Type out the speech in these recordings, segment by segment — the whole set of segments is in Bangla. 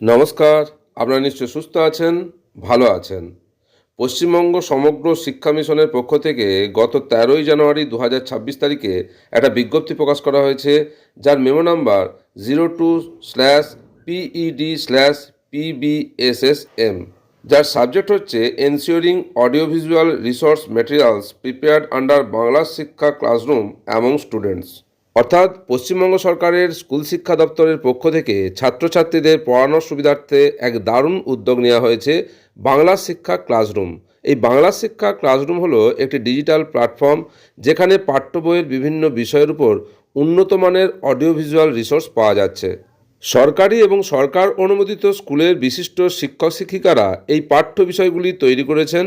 নমস্কার, আপনারা নিশ্চয় সুস্থ আছেন, ভালো আছেন। পশ্চিমবঙ্গ সমগ্র শিক্ষা মিশনের পক্ষ থেকে গত তেরোই জানুয়ারি দু হাজার ছাব্বিশ তারিখে একটা বিজ্ঞপ্তি প্রকাশ করা হয়েছে, যার memo number zero two slash PED slash PBSSM যার সাবজেক্ট হচ্ছে ensuring audio visual resource materials prepared under Bangla Shiksha classroom among students অর্থাৎ পশ্চিমবঙ্গ সরকারের স্কুল শিক্ষা দপ্তরের পক্ষ থেকে ছাত্রছাত্রীদের পড়ানোর সুবিধার্থে এক দারুণ উদ্যোগ নেওয়া হয়েছে বাংলা শিক্ষা ক্লাসরুম। এই বাংলা শিক্ষা ক্লাসরুম হলো একটি ডিজিটাল প্ল্যাটফর্ম যেখানে পাঠ্য বইয়ের বিভিন্ন বিষয়ের উপর উন্নত মানের অডিও ভিজুয়াল রিসোর্স পাওয়া যাচ্ছে। সরকারি এবং সরকার অনুমোদিত স্কুলের বিশিষ্ট শিক্ষক শিক্ষিকারা এই পাঠ্য বিষয়গুলি তৈরি করেছেন।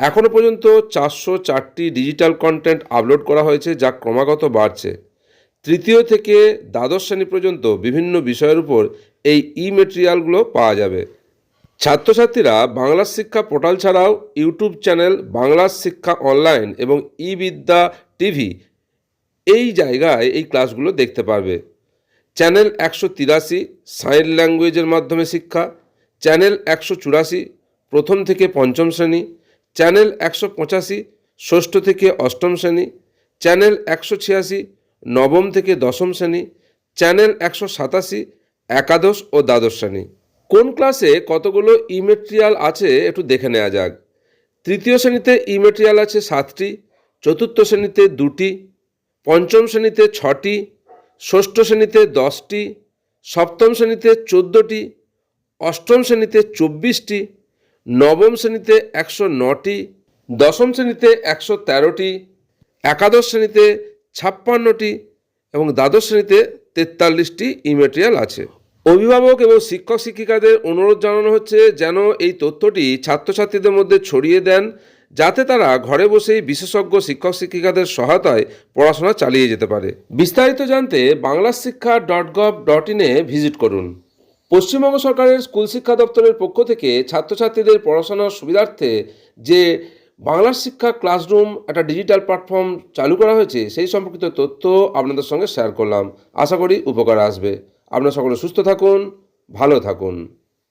এখনও পর্যন্ত চারশো চারটি ডিজিটাল কন্টেন্ট আপলোড করা হয়েছে যা ক্রমাগত বাড়ছে। তৃতীয় থেকে দ্বাদশ শ্রেণি পর্যন্ত বিভিন্ন বিষয়ের উপর এই ই মেটেরিয়ালগুলো পাওয়া যাবে। ছাত্রছাত্রীরা বাংলা শিক্ষা পোর্টাল ছাড়াও ইউটিউব চ্যানেল বাংলা শিক্ষা অনলাইন এবং ই বিদ্যা টিভি এই জায়গায় এই ক্লাসগুলো দেখতে পারবে। চ্যানেল একশো তিরাশি সাইন ল্যাঙ্গুয়েজের মাধ্যমে শিক্ষা, চ্যানেল একশো চুরাশি প্রথম থেকে পঞ্চম শ্রেণি, চ্যানেল একশো পঁচাশি ষষ্ঠ থেকে অষ্টম শ্রেণি, চ্যানেল একশো ছিয়াশি নবম থেকে দশম শ্রেণি, চ্যানেল একশো সাতাশি, একাদশ ও দ্বাদশ শ্রেণি। কোন ক্লাসে কতগুলো ইমেটেরিয়াল আছে একটু দেখে নেওয়া যাক। তৃতীয় শ্রেণীতে ইমেটেরিয়াল আছে সাতটি, চতুর্থ শ্রেণীতে দুটি, পঞ্চম শ্রেণীতে ছটি, ষষ্ঠ শ্রেণীতে দশটি, সপ্তম শ্রেণীতে চোদ্দোটি, অষ্টম শ্রেণীতে চব্বিশটি, নবম শ্রেণীতে একশো নটি, দশম শ্রেণীতে একশো তেরোটি, একাদশ শ্রেণীতে ছাপ্পান্নটি এবং দ্বাদশ শ্রেণীতে তেতাল্লিশটি ইমেটেরিয়াল আছে। অভিভাবক এবং শিক্ষক শিক্ষিকাদের অনুরোধ জানানো হচ্ছে যেন এই তথ্যটি ছাত্রছাত্রীদের মধ্যে ছড়িয়ে দেন, যাতে তারা ঘরে বসেই বিশেষজ্ঞ, শিক্ষক শিক্ষিকাদের সহায়তায় পড়াশোনা চালিয়ে যেতে পারে। বিস্তারিত জানতে Bangla Shiksha dot gov dot ইনে ভিজিট করুন। পশ্চিমবঙ্গ সরকারের স্কুল শিক্ষা দপ্তরের পক্ষ থেকে ছাত্রছাত্রীদের পড়াশোনার সুবিধার্থে যে বাংলা শিক্ষা ক্লাসরুম একটা ডিজিটাল প্ল্যাটফর্ম চালু করা হয়েছে, সেই সম্পর্কিত তথ্য আপনাদের সঙ্গে শেয়ার করলাম। আশা করি উপকার আসবে। আপনারা সকলে সুস্থ থাকুন, ভালো থাকুন।